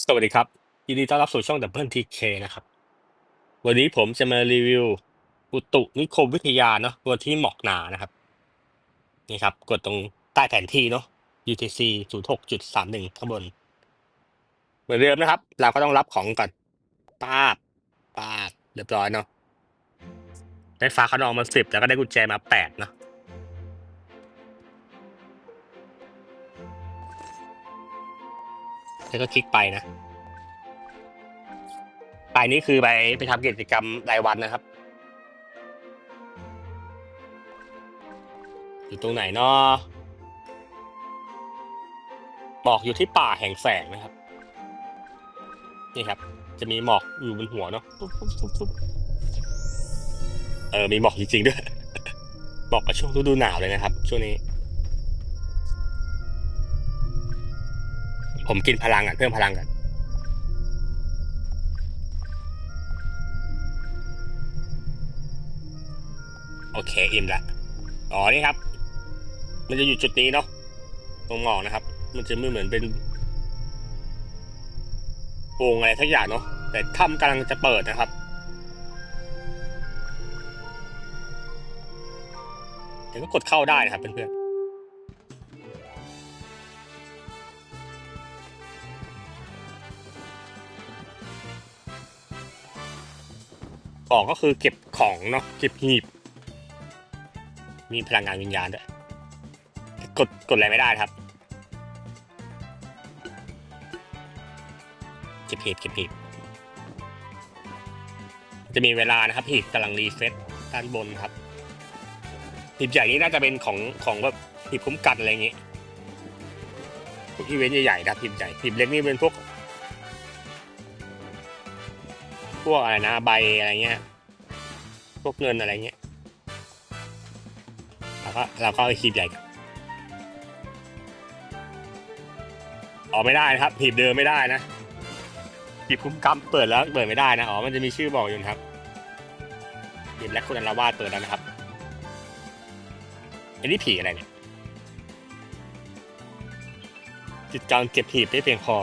สวัสดีครับ ยินดีต้อนรับสู่ช่อง Double TK นะครับ วันนี้ผมจะมารีวิว อุตุนิคมวิทยาเนาะตัวที่หมอกหนานะครับ นี่ครับ กดตรงใต้แผนที่เนาะ UTC 06.31 ข้างบน เหมือนเดิมนะครับ เราก็ต้องรับของก่อนป้าบป้าบเรียบร้อยเนาะได้ฟ้าขนองมาสิบแล้วก็ได้กุญแจมาแปดเนาะ แล้วก็คลิกไปนะไปนี่คือไปไปทำกิจกรรมรายวันนะครับ อยู่ตรงไหนเนาะบอกอยู่ที่ป่าแห่งแสงนะครับ นี่ครับ จะมีหมอกอยู่บนหัวเนาะเออมีหมอกจริงๆด้วยหมาะกับช่วงฤดูหนาวเลยนะครับ ช่วงนี้ ผมกินพลังอะเพิ่มพลังกันโอเคอิ่มละอ๋อนี่ครับ มันจะอยู่จุดนี้เนาะตรงหมอกนะครับ มันจะไม่เหมือนเป็นโป่งอะไรทักอย่างเนาะแต่ถ้ำกำลังจะเปิดนะครับเดี๋ยวก็กดเข้าได้นะครับเพื่อนๆ ของก็คือเก็บของเนาะเก็บหีบ มีพลังงานวิญญาณด้วยกดกดอะไรไม่ได้ครับ เก็บหีบเก็บหีบจะมีเวลานะครับหีบกำลังรีเซ็ตด้านบนครับหีบใหญ่นี้น่าจะเป็นของของแบบหีบคุ้มกันอะไรอย่างงี้พวกอีเวนต์ใหญ่ๆนะครับหีบใหญ่หีบเล็กนี่เป็นพวก พวกอะไรนะใบอะไรเงี้ย พวกเงินอะไรเงี้ยเราก็เราก็เอาหีบใหญ่ออกไม่ได้นะครับหีบเดิมไม่ได้นะหีบคุ้มกำเปิดแล้วเปิดไม่ได้นะอ๋อมันจะมีชื่อบอกอยู่นะครับหีบแลกคุณอันละวาดเปิดแล้วนะครับอันนี้ผีอะไรเนี่ยจิตการเก็บหีบได้เพียงพอ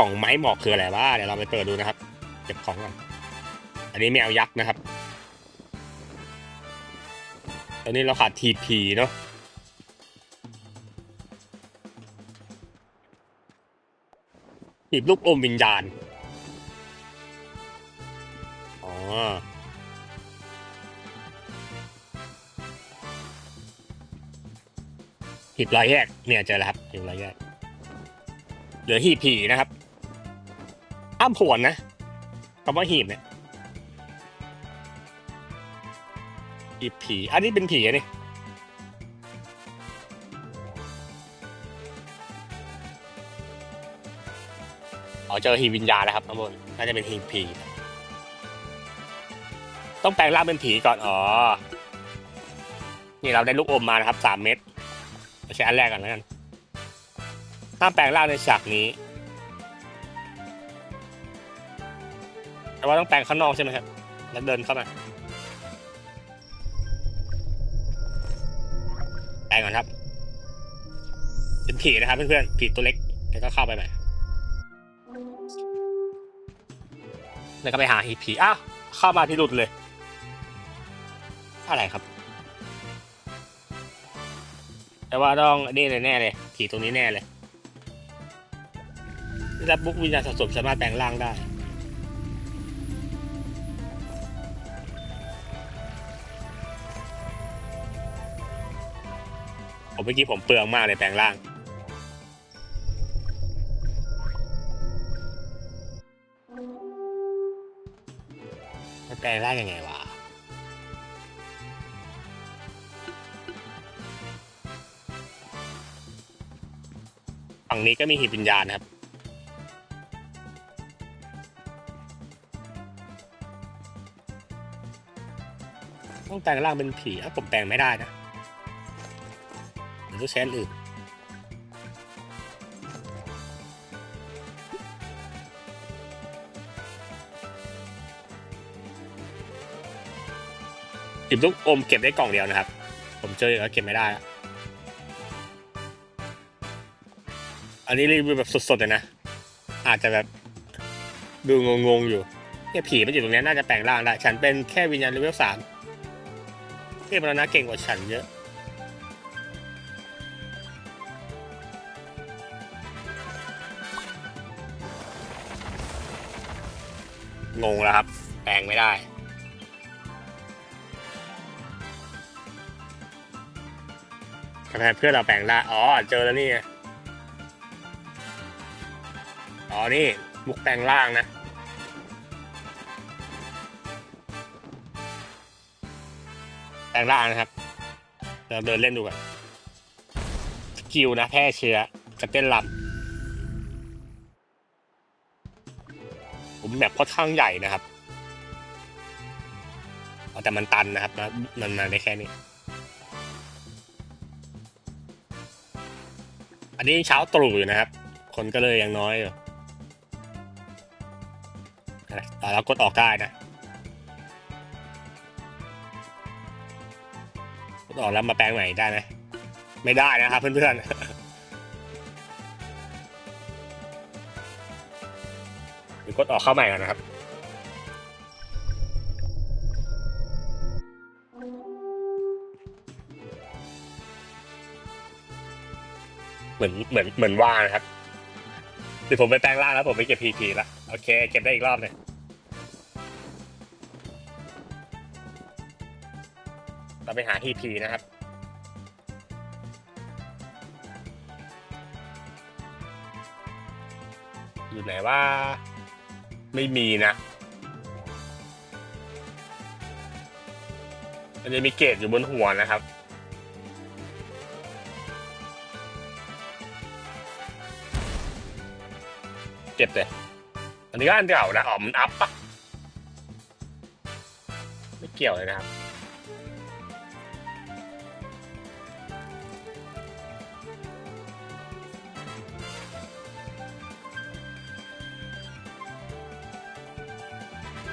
ล่องไม้หมอกคืออะไรวะเดี๋ยวเราไปเปิดดูนะครับ เก็บของก่อนอันนี้แมวยักษ์นะครับ ตอนนี้เราขาดทีพีเนาะหีบลูกอมวิญญาณ อ๋อ หีบรอยแยกเนี่ยเจอแล้วครับหีบรอยแยกเหลือหีบผีนะครับ ห้ามผวนนะคำว่าหีบเนี่ยหีบผี อันนี้เป็นผีนี่อ๋อเจอหีบวิญญาณแล้วครับข้างบนน่าจะเป็นหีบผี ต้องแปลงร่างเป็นผีก่อน อ๋อ นี่เราได้ลูกอมมานะครับสามเม็ดใช้อันแรกก่อนแล้วกันห้ามแปลงร่างในฉากนี้ แต่ว่าต้องแปลงข้างนอกใช่ไหมครับ แล้วเดินเข้ามา แปลงก่อนครับ เป็นผีนะครับเพื่อนๆ ผีตัวเล็ก แล้วก็เข้าไปใหม่ แล้วก็ไปหาหีผี อ้าว เข้ามาที่หลุดเลย อะไรครับ แต่ว่าต้องนี่เลยแน่เลย ผีตรงนี้แน่เลยรับบุกวิญญาณสะสมสามารถแปลงร่างได้ ผมเมื่อกี้ผมเปลืองมากเลยแปลงร่าง แปลงร่างยังไงวะฝั่งนี้ก็มีหีบวิญญาณนะครับ ต้องแปลงร่างเป็นผีถ้าผมแปลงไม่ได้นะ หรือแสนอื่นสิบลูกอมเก็บได้กล่องเดียวนะครับ ผมเจอแล้วเก็บไม่ได้ อันนี้รีวิวแบบสดๆเลยนะ อาจจะแบบดูงงๆอยู่เนี่ยผีมันอยู่ตรงนี้น่าจะแปลงร่างได้ ฉันเป็นแค่วิญญาณเลเวลสามเทพแล้วนะเก่งกว่าฉันเยอะ งงแล้วครับ แปลงไม่ได้ทำไมเพื่อนเราแปลงได้ อ๋อ เจอแล้วนี่อ๋อ นี่มุกแปลงร่างนะ แปลงร่างนะครับ เราเดินเล่นดูกันสกิลนะ แพร่เชื้อกระเต้นลำ ผมแบบค่อนข้างใหญ่นะครับแต่มันตันนะครับนะมันมาได้แค่นี้ อันนี้เช้าตรู่อยู่นะครับ คนก็เลยยังน้อยอยู่อะแต่เรากดออกได้นะกดออกแล้วมาแปลงใหม่ได้ไหมไม่ได้นะครับเพื่อนๆ ดออกเข้าใหม่ก่อนนะครับ เหมือนเหมือนเหมือนว่านะครับเดี๋ยวผมไปแปลงร่างแล้วผมไปเก็บพีพีละโอเค เก็บได้อีกรอบหนึงเราไปหาพีพีนะครับอยู่ไหนว่า ไม่มีนะ มันจะมีเกตอยู่บนหัวนะครับ เก็บเลย อันนี้ก็อันเก่านะอ๋อมันอัพปะไม่เกี่ยวเลยนะครับ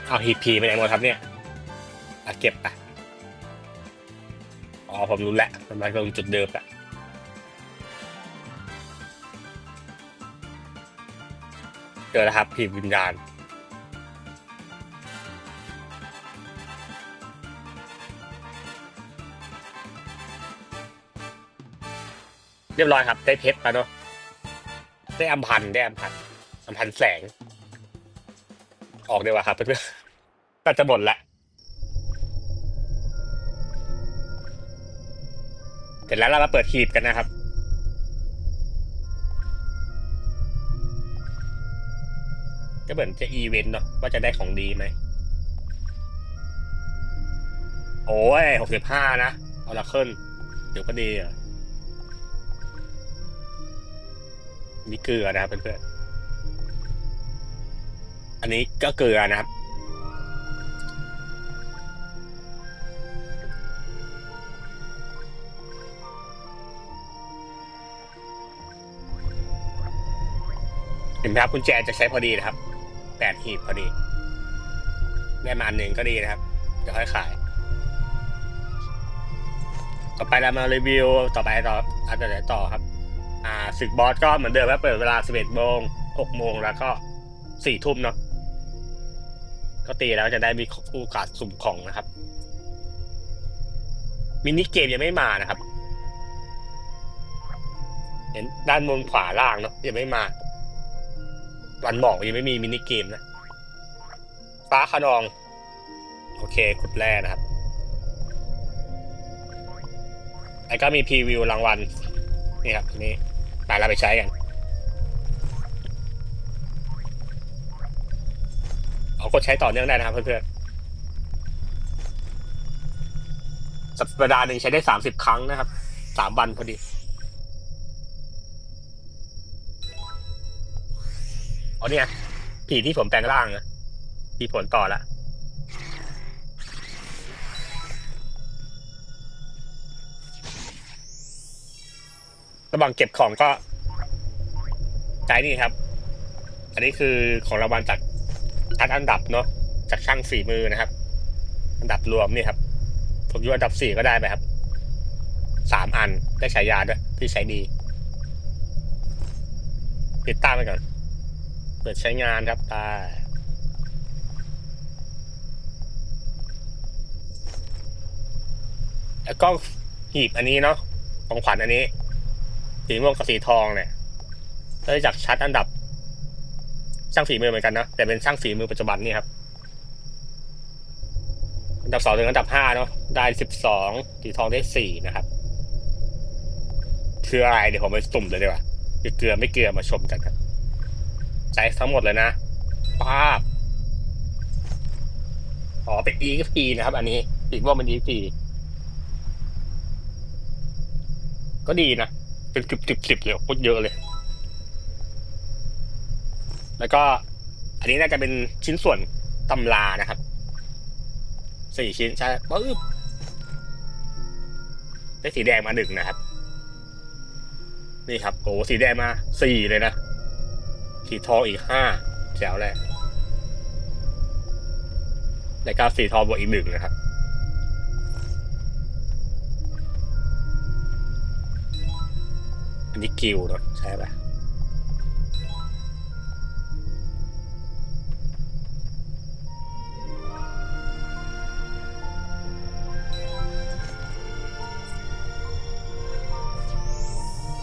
เอาฮีพีไปไหนหมดครับเนี่ยอะเก็บไปอ๋อผมรู้แล้วมันมาตรงจุดเดิมละเจอแล้วครับผีวิญญาณเรียบร้อยครับ ได้เพชรมาเนาะได้อัมพันธ์ได้อัมพันธ์อัมพันธ์แสง ออกดีกว่าครับเพื่อน ๆก็จะหมดและเสร็จแล้วเรามาเปิดหีบกันนะครับ ก็เหมือนจะอีเวนต์เนาะว่าจะได้ของดีไหม โอ้ยหกสิบห้านะ เอาละขึ้นเดี๋ยวก็ดีอะมีเกลือนะครับเพื่อนๆ อันนี้ก็เกลือนะครับ เห็นไหมครับกุญแจจะใช้พอดีนะครับแปดหีบพอดีได้มาอันหนึ่งก็ดีนะครับเดี๋ยวค่อยขาย ต่อไปเรามารีวิวต่อไปต่ออาจจะไหนต่อครับ อ่าศึกบอสก็เหมือนเดิมว่าเปิดเวลา11โมง6โมงแล้วก็4ทุ่มเนาะก็ตีแล้วจะได้มีโอกาสสุ่มของนะครับ มินิเกมยังไม่มานะครับ เห็นด้านบนขวาล่างเนาะยังไม่มา วันหมอกยังไม่มีมินิเกมนะ ฟ้าขนอง โอเคขุดแร่นะครับแล้ก็มีพรีวิวรางวัล นี่ครับนนี่ไปเราไปใช้กัน เอากดใช้ต่อเนื่องได้นะครับเพื่อนๆสัปดาห์หนึ่งใช้ได้สามสิบครั้งนะครับสามวันพอดี อ๋อเนี่ย ผีที่ผมแปลงร่างนะมีผลต่อละระหว่างเก็บของก็ใช้นี่ครับ อันนี้คือของรางวัลจากทัดอันดับเนาะจากช่างฝีมือนะครับ อันดับรวมนี่ครับ ผมอยู่อันดับสี่ก็ได้ไปครับสามอันได้ฉายาด้วยที่ใช้ดี ติดตั้งไปก่อน ปิดใช้งานครับตาแล้วก็หีบอันนี้เนาะของขวัญอันนี้ สีม่วงกับสีทองเนี่ยได้จากชัดอันดับ ช่างฝีมือเหมือนกันนะแต่เป็นช่างฝีมือปัจจุบันนี่ครับอันดับสองถึงอันดับห้าเนาะได้สิบสองสีทองได้สี่นะครับคืออะไรเดี๋ยวผมไปสุ่มเลยดีกว่าเกลือไม่เกลือมาชมกันครับ ใช้ทั้งหมดเลยนะป้าบอ๋อเป็น EXP นะครับ อันนี้สีม่วงเป็น EXP ก็ดีนะ เป็นสิบสิบสิบเลยโคตรเยอะเลย แล้วก็ อันนี้น่าจะเป็นชิ้นส่วนตำรานะครับสี่ชิ้นใช่ปึ๊บได้สีแดงมาหนึ่งนะครับ นี่ครับโอ้สีแดงมาสี่เลยนะ สีทองอีกห้าแจ๋วเลยแล้วก็สีทองบวกอีกหนึ่งนะครับอันนี้กิลด์เนอะใช่ปะ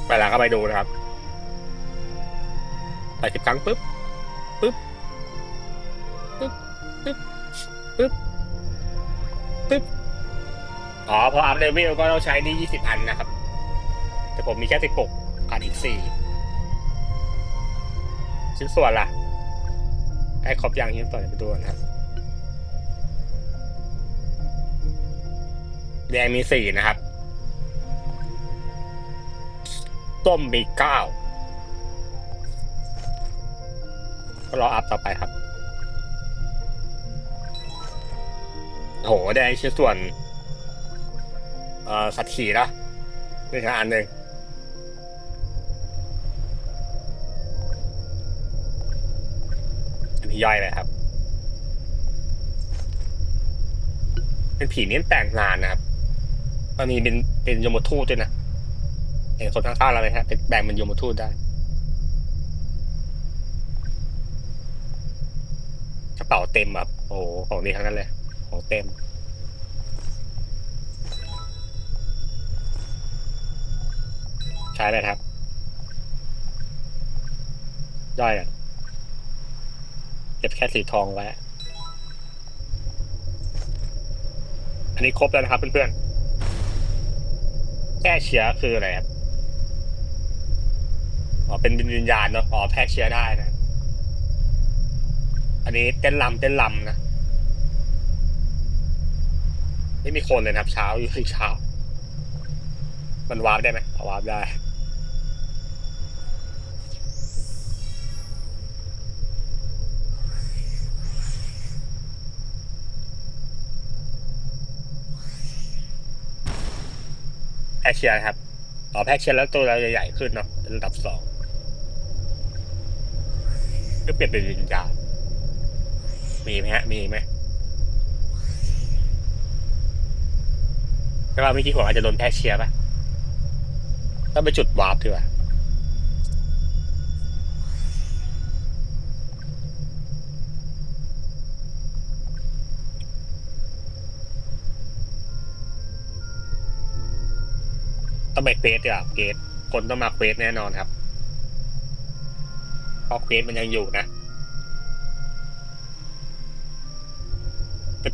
ไปแล้วก็ไปดูนะครับ ไปสิบครั้งปุ๊บปุ๊บปุ๊บปุ๊บปุ๊บปุ๊บอ๋อพออัพเลเวลก็ต้องใช้นี่ยี่สิบอันนะครับ แต่ผมมีแค่สิบหกขาดอีกสี่ชิ้นส่วนล่ะให้ครบยังชิ้นส่วนเดี๋ยไปดูกันครับแดงมีสี่นะครับ ต้มมีเก้า รออัพต่อไปครับโหแดงชิ้นส่วนสัตว์ขี่นะนี่คืออันหนึ่งอันนี้ย่อยเลยครับ เป็นผีนี่แต่งงานนะครับมันมีเป็นเป็นยมทูตด้วยนะเห็นคนข้างๆเราไหมฮะเป็นแบ่งเป็นยมทูตได้ ระเป๋าเต็มครับโอ้โหของดีทั้งนั้นเลยของเต็ม ใช้เลยครับ ย่อยอะเก็บแค่สีทองไว้อันนี้ครบแล้วนะครับเพื่อนๆแพร่เชื้อคืออะไรครับ อ๋อ เป็นวิญญาณเนาะ อ๋อ แพร่เชื้อได้นะ อันนี้เต้นลำเต้นลำนะไม่มีคนเลยนะครับ เช้าอยู่ที่เช้า มันวาร์ปได้ไหมวาร์ปได้แพคเชียร์ครับอ๋อแพคเชียร์แล้วตัวเราใหญ่ขึ้นเนาะเป็นระดับสองก็เปลี่ยนเป็นวิญญาณ มีไหมฮะ มีไหมแต่ว่าเมื่อกี้ผมอาจจะโดนแพคเชียร์ป่ะต้องไปจุดวาร์ปดีกว่าต้องไปเควสดีกว่าเควสคนต้องมาเควสแน่นอนครับเพราะเควสมันยังอยู่นะ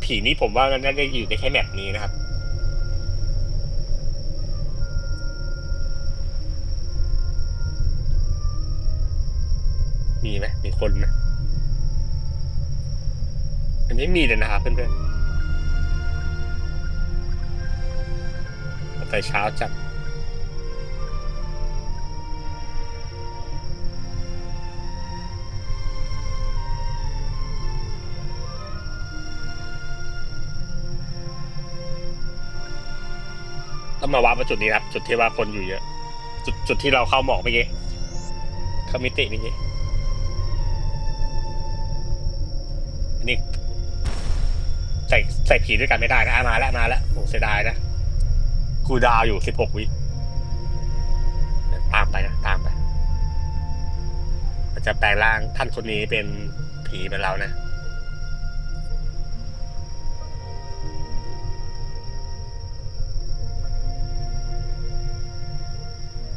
ผีนี้ผมว่ามันน่าจะอยู่ในแค่แมปนี้นะครับ มีไหมมีคนไหมอันนี้มีเลยนะครับเพื่อนๆไปเช้าจัด มาวาร์ปมาจุดนี้ครับ จุดที่ว่าคนอยู่เยอะ จุดจุดที่เราเข้าหมอกเมื่อกี้เข้ามิติเมื่อกี้อันนี้ใส่ใส่ผีด้วยกันไม่ได้นะมาแล้วมาแล้วโอ้เสียดายนะกูดาวอยู่สิบหกวิตามไปนะตามไปมันจะแปลงร่างท่านคนนี้เป็นผีเหมือนเรานะ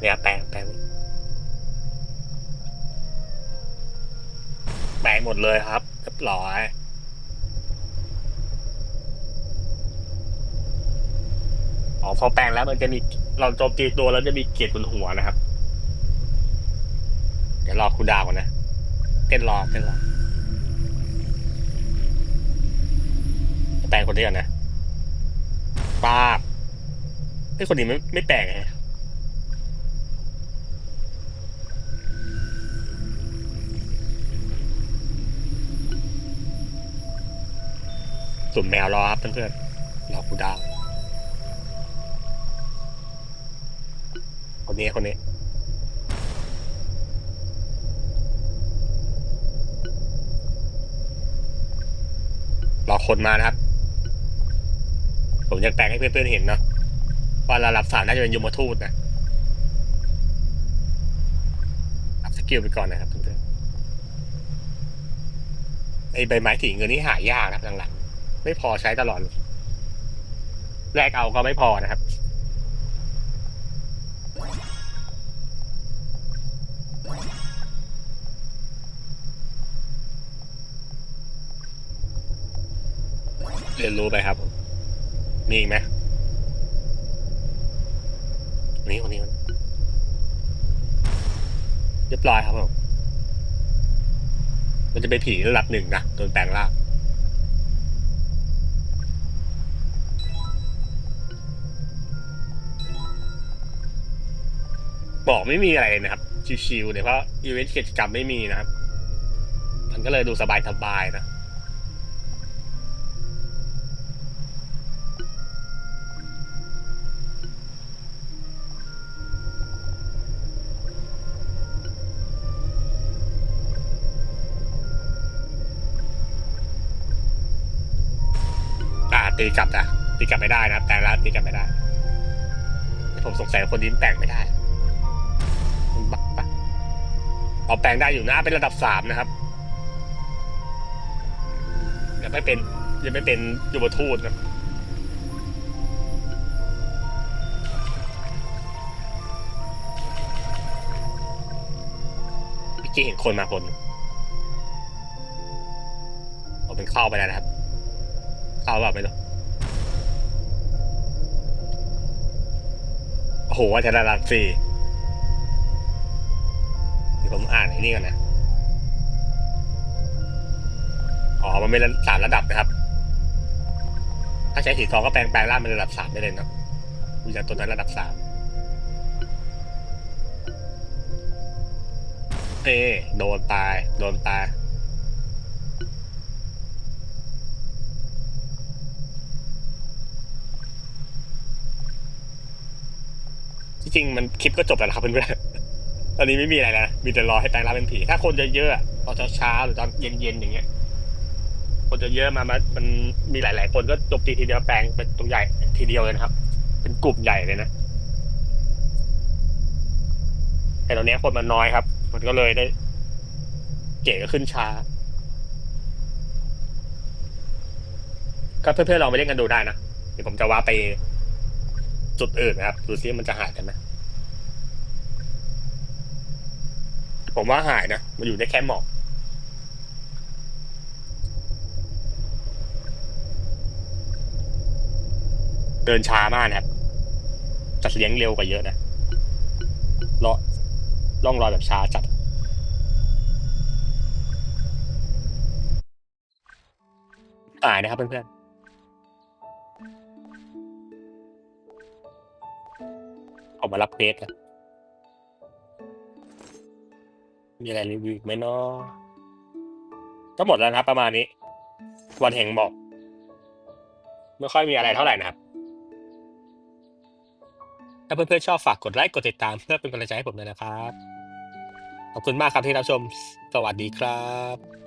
เนี่ยแปลงแปลงแปลงหมดเลยครับเรียบร้อยอ๋อพอแปลงแล้วมันจะมีเราโจมตีตัวแล้วจะมีเกียรติบนหัวนะครับ เดี๋ยวรอคูลดาวก่อนนะเต้นรอเต้นรอแปลงคนนี้ก่อนนะป้าไอ้คนนี้ไม่ไม่แปลงไง สุ่มแมวรอครับเพื่อนๆรอคูดาวคนนี้คนนี้รอคนมานะครับ ผมอยากแปลงให้เพื่อนๆเห็นเนาะว่าเระดับสามน่าจะเป็นยมทูตนะอัพสกิลไปก่อนนะครับเพื่อนๆไอใบไม้สีเงินนี่หายากนะครับหลัง ไม่พอใช้ตลอดเลยแลกเอาก็ไม่พอนะครับ เรียนรู้ไปครับ มีอีกไหมนี่คนนี้คนนี้เรียบร้อยครับผมมันจะเป็นผีระดับหนึ่งนะโดนแปลงร่าง บอกไม่มีอะไรเลยนะครับ ชิวๆเนี่ยเพราะอีเวนต์กิจกรรมไม่มีนะครับ มันก็เลยดูสบายๆนะตีกลับนะตีกลับไม่ได้นะแต่ล้วตีกลับไม่ได้ ผมสงสัยคนนี้แต่งไม่ได้ เอาแปลงได้อยู่นะเป็นระดับสามนะครับยังไม่เป็นยังไม่เป็นยุบทูตนะเมื่กี้เห็นคนมาคนเอาเป็นเข้าไปแล้วนะครับ เข้าแบบไม่รู้โอ้โหว่าจะระดับสี่ ดี๋ยวผมอ่านไอ้นี่ก่อนนะ อ๋อ มันเป็นสามระดับนะครับ ถ้าใช้สีทองก็แปลงแปลงร่างเป็นระดับสามได้เลยเนาะวิญญาณตัวนั้นระดับสามเอ้โดนตาย โดนตายจริงๆมันคลิปก็จบแล้วนะครับเพื่อน ตอนนี้ไม่มีอะไรแล้วนะมีแต่รอให้แปลงร่างเป็นผี ถ้าคนจะเยอะๆอะตอนเช้าๆหรือตอนเย็นๆอย่างเงี้ย คนจะเยอะมามันมันมีหลาย ๆ คนก็จบตีทีเดียวแปลงเป็นตัวใหญ่ทีเดียวเลยนะครับ เป็นกลุ่มใหญ่เลยนะแต่ตอนนี้คนมันน้อยครับ มันก็เลยได้ เก๋ก็ขึ้นช้าก็เพื่อนๆลองไปเล่นกันดูได้นะเดี๋ยวผมจะว่าไปจุดอื่นนะครับ ดูซิมันจะหายกันไหม ผมว่าหายนะ มันอยู่ได้แค่หมอกเดินช้ามากนะครับจัดเลี้ยงเร็วกว่าเยอะนะเลาะล่องรอยแบบช้าจัดตายนะครับเพื่อนๆออกมารับเพจครั มีอะไรรีวิวอีกไหมเนาะก็หมดแล้วนะครับประมาณนี้ วันแห่งบอก ไม่ค่อยมีอะไรเท่าไหร่นะครับ ถ้าเพื่อนๆชอบฝากกดไลค์กดติดตามเพื่อเป็นกำลังใจให้ผมด้วยนะครับ ขอบคุณมากครับที่รับชม สวัสดีครับ